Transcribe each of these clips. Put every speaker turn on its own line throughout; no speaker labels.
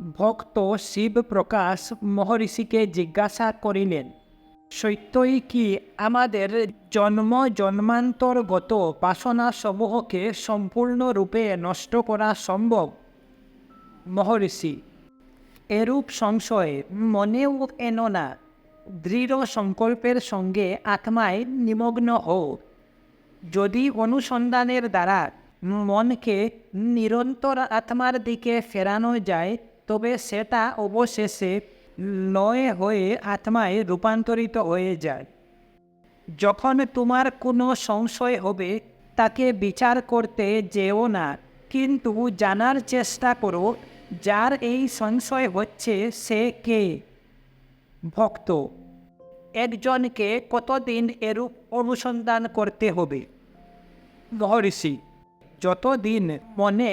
ভক্ত শিব প্রকাশ মহর্ষিকে জিজ্ঞাসা করিলেন, সত্যই কি আমাদের জন্ম জন্মান্তরগত বাসনাসমূহকে সম্পূর্ণরূপে নষ্ট করা সম্ভব? মহর্ষি, এরূপ সংশয় মনেও এন না। দৃঢ় সংকল্পের সঙ্গে আত্মায় নিমগ্ন হও। যদি অনুসন্ধানের দ্বারা মনকে নিরন্তর আত্মার দিকে ফেরানো যায় তবে সেটা অবশেষে লয় হয়ে আত্মায় রূপান্তরিত হয়ে যায়। যখন তোমার কোনো সংশয় হবে, তাকে বিচার করতে যেও না। কিন্তু জানার চেষ্টা করো, যার এই সংশয় হচ্ছে সে কে? ভক্ত, একজনকে কতদিন এরূপ অনুসন্ধান করতে হবে? মহর্ষি, যতদিন মনে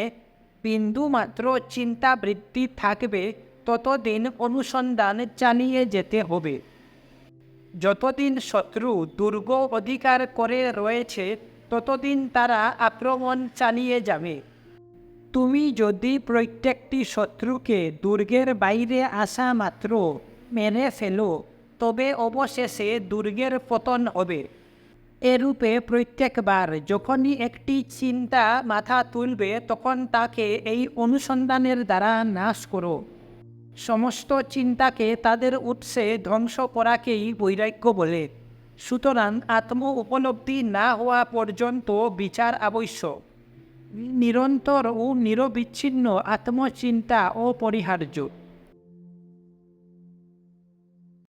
বিন্দু মাত্র চিন্তা বৃত্তি থাকবে, ততদিন অনুসন্ধান চালিয়ে যেতে হবে। যতদিন শত্রু দুর্গ অধিকার করে রয়েছে, ততদিন তারা আক্রমণ চালিয়ে যাবে। তুমি যদি প্রত্যেকটি শত্রুকে দুর্গের বাইরে আসা মাত্র মেনে ফেলো, তবে অবশেষে দুর্গের পতন হবে। এরূপে প্রত্যেকবার যখনই একটি চিন্তা মাথা তুলবে, তখন তাকে এই অনুসন্ধানের দ্বারা নাশ করো। সমস্ত চিন্তাকে তাদের উৎসে ধ্বংস করাকেই বৈরাগ্য বলে। সুতরাং আত্ম উপলব্ধি না হওয়া পর্যন্ত বিচার আবশ্যক। নিরন্তর ও নিরবিচ্ছিন্ন আত্মচিন্তা অপরিহার্য।